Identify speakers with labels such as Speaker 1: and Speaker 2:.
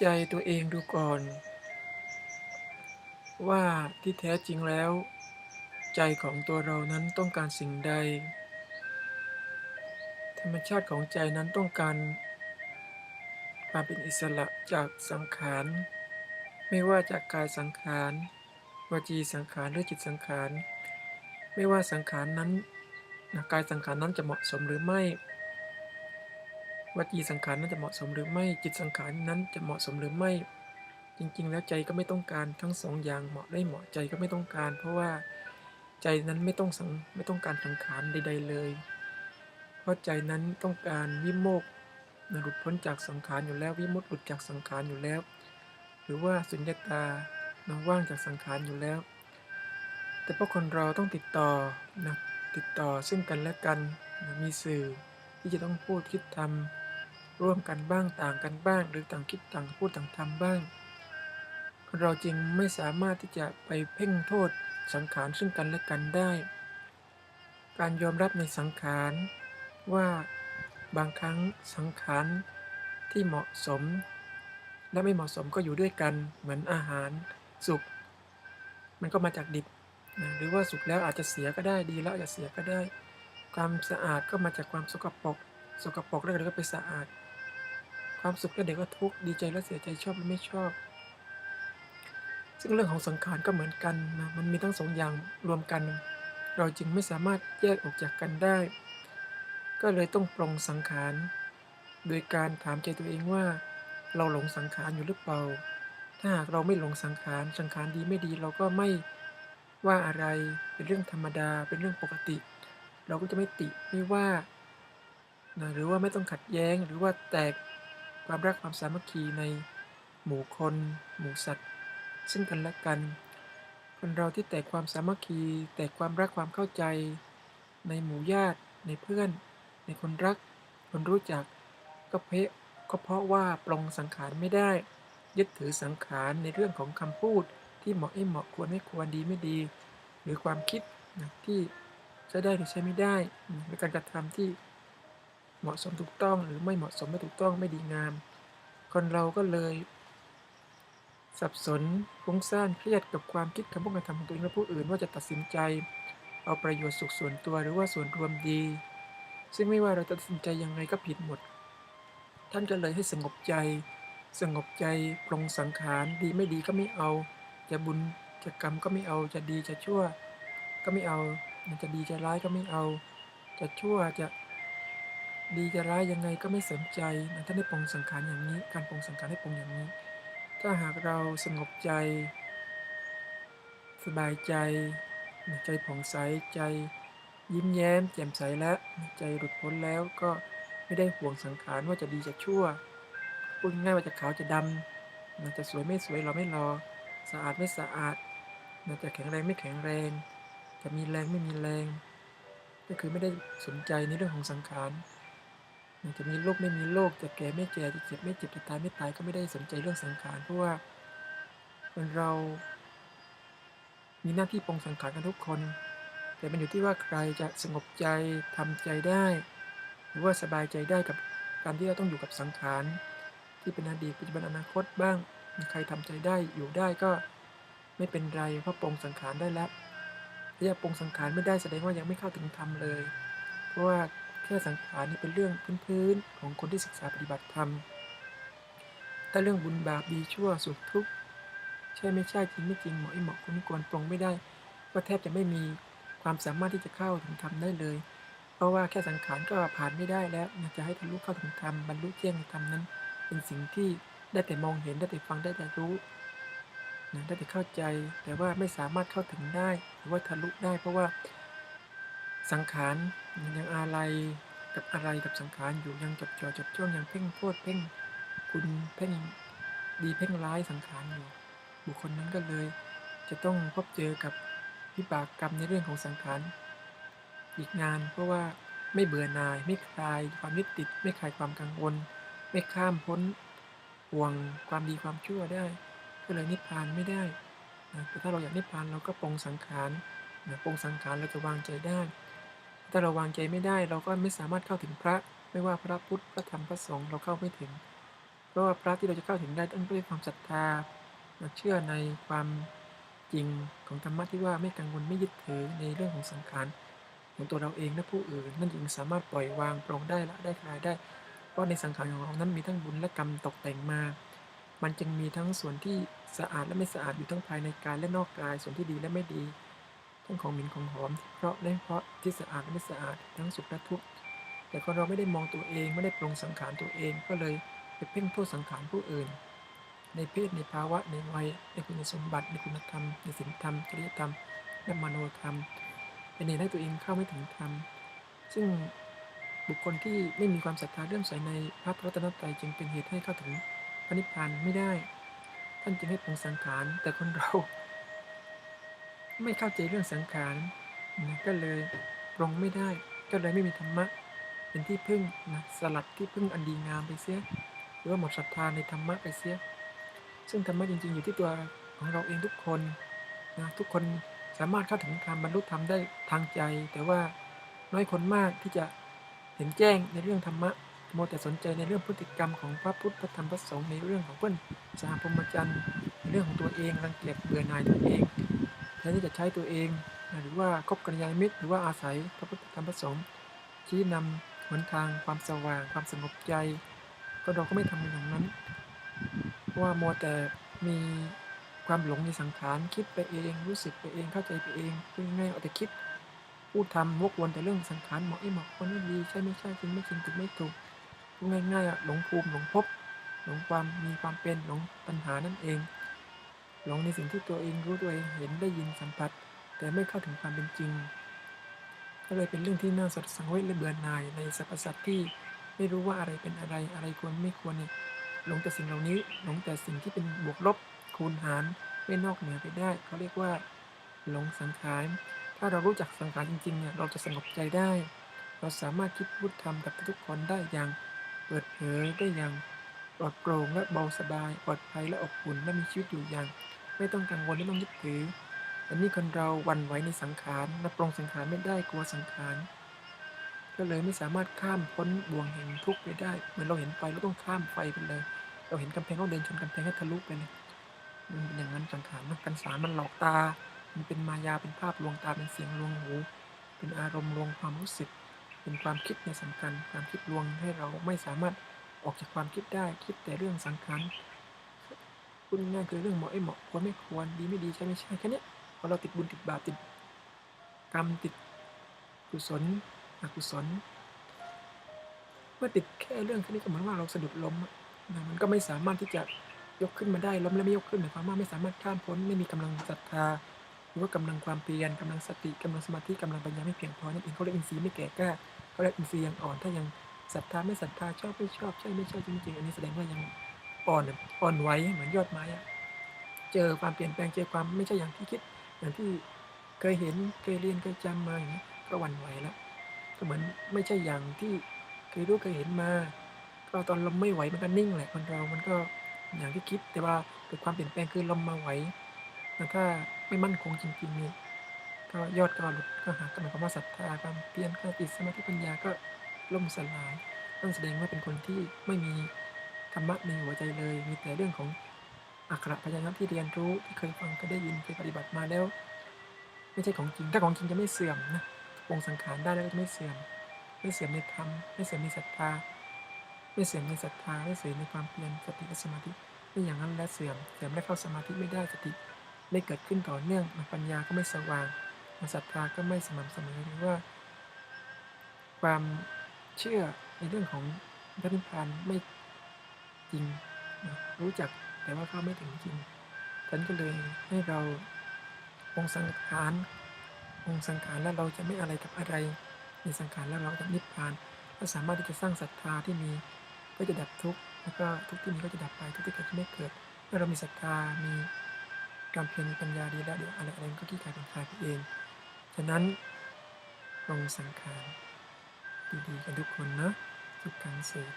Speaker 1: ใจตัวเองดูก่อน ว่าที่แท้จริงแล้ว ใจของตัวเรานั้นต้องการสิ่งใด ธรรมชาติของใจนั้นต้องการความเป็นอิสระจากสังขาร ไม่ว่าจากกายสังขารวจีสังขารหรือจิตสังขาร ไม่ว่าสังขารนั้นกายสังขารนั้นจะเหมาะสมหรือไม่ วจีสังขารนั้นจะเหมาะสมหรือไม่ จิตสังขารนั้นจะเหมาะสมหรือไม่ จริงๆ แล้วใจก็ไม่ต้องการทั้งสองอย่างเหมาะได้เหมาะใจก็ไม่ต้องการ เพราะว่าใจนั้นไม่ต้องสังไม่ต้องการสังขารใด ๆ เลย เพราะใจนั้นต้องการวิโมกข์หลุดพ้นจากสังขารอยู่แล้ววิมุตติหลุดจากสังขารอยู่แล้ว หรือว่าสุญญตานะว่างจากสังขารอยู่แล้ว แต่พวกคนเราต้องติดต่อนะติดต่อซึ่งกันและกันนะมีสื่อที่จะต้องพูดคิดทำ ร่วมกันบ้างต่างกันบ้าง หรือต่างคิดต่างพูดต่างทำบ้าง เราจึงไม่สามารถที่จะไปเพ่งโทษสังขารซึ่งกันและกันได้ การยอมรับในสังขารว่าบางครั้งสังขารที่เหมาะสม และไม่เหมาะสมก็อยู่ด้วยกันเหมือนอาหารสุกมันก็มาจากดิบนะหรือว่าสุกแล้วอาจจะเสียก็ได้ดีแล้วอาจจะเสียก็ได้ ความสะอาดก็มาจากความสกปรกสกปรกแล้วก็ไปสะอาด ความสุขแล้วเดี๋ยวก็ทุกข์ดีใจแล้วเสียใจชอบหรือไม่ชอบ ซึ่งเรื่องของสังขารก็เหมือนกันนะมันมีทั้งสองอย่างรวมกัน เราจึงไม่สามารถแยกออกจากกันได้ ก็เลยต้องปรงสังขาร โดยการถามใจตัวเองว่า เราหลงสังขารอยู่หรือเปล่า ถ้าหากเราไม่หลงสังขารสังขารดีไม่ดีเราก็ไม่ว่าอะไรเป็นเรื่องธรรมดาเป็นเรื่องปกติ เราก็จะไม่ติไม่ว่านะหรือว่าไม่ต้องขัดแย้งหรือว่าแตก ความรักความสามัคคีในหมู่คน หมู่สัตว์ ซึ่งกันและกัน คนเราที่แตกความสามัคคี แตกความรักความเข้าใจ ในหมู่ญาติ ในเพื่อน ในคนรัก คนรู้จัก ก็เพะก็เพราะว่าปรงสังขารไม่ได้ ยึดถือสังขารในเรื่องของคำพูด ที่เหมาะไม่เหมาะควรไม่ควรดีไม่ดี หรือความคิดนะที่ใช้ได้หรือใช้ไม่ได้หรือการกระทำที่ มาะสมถูกต้อง หรือไม่เหมาะสมไม่ถูกต้องไม่ดีงาม คนเราก็เลย สับสนฟุ้งซ่านเครียดกับความคิดคำพูดการทำของตัวเองและผู้อื่นว่าจะตัดสินใจ เอาประโยชน์สุขส่วนตัวหรือว่าส่วนรวมดี ซึ่งไม่ว่าเราตัดสินใจยังไงก็ผิดหมด ท่านก็เลยให้สงบใจ สงบใจปรงสังขารดีไม่ดีก็ไม่เอา จะบุญจะกรรมก็ไม่เอาจะดีจะชั่ว ก็ไม่เอา มันจะดีจะร้ายก็ไม่เอา จะชั่วจะ ดีจะร้ายยังไงก็ไม่สนใจนะท่านให้ปรงสังขารอย่างนี้ การปรงสังขารให้ปรงอย่างนี้ ถ้าหากเราสงบใจ สบายใจ ใจผ่องใสใจยิ้มแย้มแจ่มใสและใจหลุดพ้นแล้วก็ไม่ได้ห่วงสังขารว่าจะดีจะชั่วพูดง่ายว่าจะขาวจะดำมันจะสวยไม่สวยเราไม่รอ สะอาดไม่สะอาดมันจะแข็งแรงไม่แข็งแรง จะมีแรงไม่มีแรง ก็คือไม่ได้สนใจในเรื่องของสังขาร มันจะมีโรคไม่มีโรคจะแก่ไม่แก่จะเจ็บไม่เจ็บจะตายไม่ตายก็ไม่ได้สนใจเรื่องสังขารเพราะว่าคนเรา มีหน้าที่ปรงสังขารกันทุกคน แต่มันอยู่ที่ว่าใครจะสงบใจทำใจได้ หรือว่าสบายใจได้กับการที่เราต้องอยู่กับสังขารที่เป็นอดีตปัจจุบันอนาคตบ้างใครทำใจได้อยู่ได้ก็ไม่เป็นไรเพราะปรงสังขารได้แล้วถ้ายังปรงสังขารไม่ได้แสดงว่ายังไม่เข้าถึงธรรมเลย เพราะว่า ค่สังขารนี่เป็นเรื่องพื้นๆของคนที่ศึกษาปฏิบัติธรรมถ้าเรื่องบุญบาปดีชั่วสุขทุกข์ใช่ไม่ใช่จริงไม่จริงเหมาะไม่เหมาะควรไม่ควรปรงไม่ได้ ก็แทบจะไม่มีความสามารถที่จะเข้าถึงธรรมได้เลย เพราะว่าแค่สังขารก็ผ่านไม่ได้แล้วจะให้ทะลุเข้าถึงธรรมบรรลุแจ้งในธรรมนั้น เป็นสิ่งที่ได้แต่มองเห็นได้แต่ฟังได้แต่รู้นะได้แต่เข้าใจแต่ว่าไม่สามารถเข้าถึงได้หรือว่าทะลุได้ เพราะว่า สังขารยังอะไรกับอะไรกับสังขารอยู่ยังจดจ่อจดจ้องยังเพ่งโทษเพ่งคุณเพ่งดีเพ่งร้ายสังขารอยู่ บุคคลนั้นก็เลย จะต้องพบเจอกับวิบากกรรมในเรื่องของสังขารอีกนานเพราะว่าไม่เบื่อหน่ายไม่คลายความยึดติด ไม่คลายความกังวล ไม่ข้ามพ้นห่วงความดีความชั่วได้ ก็เลยนิพพานไม่ได้นะแต่ถ้าเราอยากนิพพานเราก็ปรงสังขารนะปรงสังขารเราจะวางใจได้ ถ้าเราวางใจไม่ได้เราก็ไม่สามารถเข้าถึงพระ ไม่ว่าพระพุทธพระธรรมพระสงฆ์เราเข้าไม่ถึง เพราะว่าพระที่เราจะเข้าถึงได้ต้องด้วยความศรัทธาเชื่อในความจริงของธรรมะที่ว่าไม่กังวลไม่ยึดถือในเรื่องของสังขารของตัวเราเองและผู้อื่น นั่นจึงสามารถปล่อยวางปรงได้ละได้คลายได้ เพราะในสังขารของเรานั้นมีทั้งบุญและกรรมตกแต่งมา มันจึงมีทั้งส่วนที่สะอาดและไม่สะอาดอยู่ทั้งภายในกายและนอกกายส่วนที่ดีและไม่ดี ทั้งของหมิ่นของหอมเพราะและเพราะที่สะอาดและไม่สะอาดทั้งสุขและทุกข์แต่คนเราไม่ได้มองตัวเองไม่ได้ปรงสังขารตัวเองก็เลยไปเพ่งโทษสังขารผู้อื่น ในเพศในภาวะในวัยในคุณสมบัติในคุณธรรมในศีลธรรมจริยธรรมและมโนธรรมเป็นเหตุให้ตัวเองเข้าไม่ถึงธรรมซึ่งบุคคลที่ไม่มีความศรัทธาเรื่องใสในพระรัตนตรัยจึงเป็นเหตุให้เข้าถึงพระนิพพานไม่ได้ ท่านจึงให้ปรงสังขารแต่คนเรา ไม่เข้าใจเรื่องสังขารนะก็เลยปรงไม่ได้ ก็เลยไม่มีธรรมะ เป็นที่พึ่งนะสลัดที่พึ่งอันดีงามไปเสีย หรือว่าหมดศรัทธาในธรรมะไปเสีย ซึ่งธรรมะจริงๆ อยู่ที่ตัวของเราเองทุกคนนะทุกคนสามารถเข้าถึงธรรมบรรลุธรรมได้ทางใจ แต่ว่าน้อยคนมากที่จะเห็นแจ้งในเรื่องธรรมะโมแต่สนใจในเรื่องพฤติกรรมของพระพุทธพระธรรมพระสงฆ์ในเรื่องของเพื่อนสหพรมจรรย์ในเรื่องของตัวเองรังเกียจเบื่อหน่ายตัวเอง แทนที่จะใช้ตัวเอง หรือว่าคบกัลยาณมิตร หรือว่าอาศัยพระพุทธธรรมพระสงฆ์ชี้นำหนทางความสว่าง ความสงบใจ ก็เราก็ไม่ทำอย่างนั้น เพราะว่ามัวแต่มีความหลงในสังขารคิดไปเอง รู้สึกไปเองเข้าใจไปเองพูดง่ายๆเอาแต่คิดพูดทำวกวนแต่เรื่องสังขารเหมาะไม่เหมาะคนไม่ดีใช่ไม่ใช่จริงไม่จริงถูกไม่ถูกง่ายๆหลงภูมิหลงภพหลงความมีความเป็นหลงปัญหานั่นเอง หลงในสิ่งที่ตัวเองรู้ตัวเองเห็นได้ยินสัมผัส แต่ไม่เข้าถึงความเป็นจริง ก็เลยเป็นเรื่องที่น่าสดสังเวชและเบื่อหน่ายในสรรพสัตว์ที่ไม่รู้ว่าอะไรเป็นอะไรอะไรควรไม่ควรเนี่ยหลงแต่สิ่งเหล่านี้หลงแต่สิ่งที่เป็นบวกลบคูณหารไม่นอกเหนือไปได้เขาเรียกว่า หลงสังขารถ้าเรารู้จักสังขารจริงๆเนี่ยเราจะสงบใจได้ เราสามารถคิดพูดทำกับทุกคนได้อย่างเปิดเผยได้อย่างปลอดโปร่งและเบาสบายปลอดภัยและอบอุ่นและมีชีวิตอยู่อย่าง ไม่ต้องกังวลไม่ต้องยึดถืออันนี้คนเราหวันไหวในสังขารนับปรงสังขารไม่ได้กลัวสังขารก็เลยไม่สามารถข้ามพ้นบ่วงแห่งทุกข์ไปได้ เหมือนเราเห็นไฟเราต้องข้ามไฟไปเลย เราเห็นกำแพงเราเดินชนกำแพงให้ทะลุไปเลยมันเป็นอย่างนั้นสังขารนกันสารมันหลอกตา มันเป็นมายาเป็นภาพลวงตาเป็นเสียงลวงหู เป็นอารมณ์ลวงความรู้สึก เป็นความคิดในสำคัญความคิดลวงให้เราไม่สามารถออกจากความคิดได้คิดแต่เรื่องสังขาร พูดง่ายๆคือเรื่องเหมาะไอ้เหมาะควรไม่ควรดีไม่ดีใช่ไม่ใช่แค่นี้พอเราติดบุญติดบาปติดกรรมติดกุศลอกุศลเมื่อติดแค่เรื่องแค่นี้ก็เหมือนว่าเราสะดุดล้มนะมันก็ไม่สามารถที่จะยกขึ้นมาได้ล้มแล้วไม่ยกขึ้นหมายความว่าไม่สามารถข้ามพ้นไม่มีกำลังศรัทธาหรือว่ากำลังความเพียรกำลังสติกำลังสมาธิกำลังปัญญาไม่เพียงพอนั่นเองเขาเรียกอินทรีย์ไม่แก่กล้าเขาเรียกอินทรีย์ยังอ่อนถ้ายังศรัทธาไม่ศรัทธาชอบไม่ชอบใช่ไม่ใช่จริงๆอันนี้แสดงว่ายัง อ่อนอ่อนไหวเหมือนยอดไม้อะเจอความเปลี่ยนแปลงเจอความไม่ใช่อย่างที่คิด อย่างที่เคยเห็นเคยเรียนเคยจำมาอย่างนี้ก็หวั่นไหวแล้วก็เหมือนไม่ใช่อย่างที่เคยรู้เคยเห็นมา ก็ตอนลมไม่ไหวมันก็นิ่งแหละคนเรามันก็อย่างที่คิดแต่ว่าเกิดความเปลี่ยนแปลงคือลมมาไหวแต่ถ้าไม่มั่นคงจริงๆนี่ก็ยอดก็หลุดก็หาก็หมายความว่าศรัทธาความเพียรก็ติดสมาธิปัญญาก็ล่มสลายนั่นแสดงว่าเป็นคนที่ไม่มี ธรรมะในหัวใจเลย มีแต่เรื่องของอักขระพยัญชนะที่เรียนรู้ที่เคยฟังเคยได้ยินเคยปฏิบัติมาแล้ว ไม่ใช่ของจริงถ้าของจริงจะไม่เสื่อมนะปรงสังขารได้แล้วก็จะไม่เสื่อม ไม่เสื่อมในธรรมไม่เสื่อมในศรัทธาไม่เสื่อมในศรัทธาไม่เสื่อมในความเพียรสติและสมาธิไม่อย่างนั้นและเสื่อมเสื่อมและเข้าสมาธิไม่ได้สติไม่เกิดขึ้นต่อเนื่องปัญญาก็ไม่สว่างศรัทธาก็ไม่สม่ำเสมอหรือว่า ความเชื่อในเรื่องของพระนิพพานไม่ จริง รู้จักแต่ว่าเข้าไม่ถึงจริงฉันก็เลยให้เราองสังขารองสังขารแล้วเราจะไม่อะไรกับอะไร ในสังขารแล้วเราจะนิพพานก็สามารถที่จะสร้างศรัทธาที่มีก็จะดับทุกข์แล้วก็ทุกข์ที่มีก็จะดับไปทุกข์ที่เกิดจะไม่เกิดเมื่อเรามีศรัทธามีการเพียรมีปัญญาดีแล้วเดี๋ยวอะไรอะไรก็ที่กายเป็นคลายไปเองฉะนั้นลงสังขารดีๆกันทุกคนนะทุกครั้งเสีย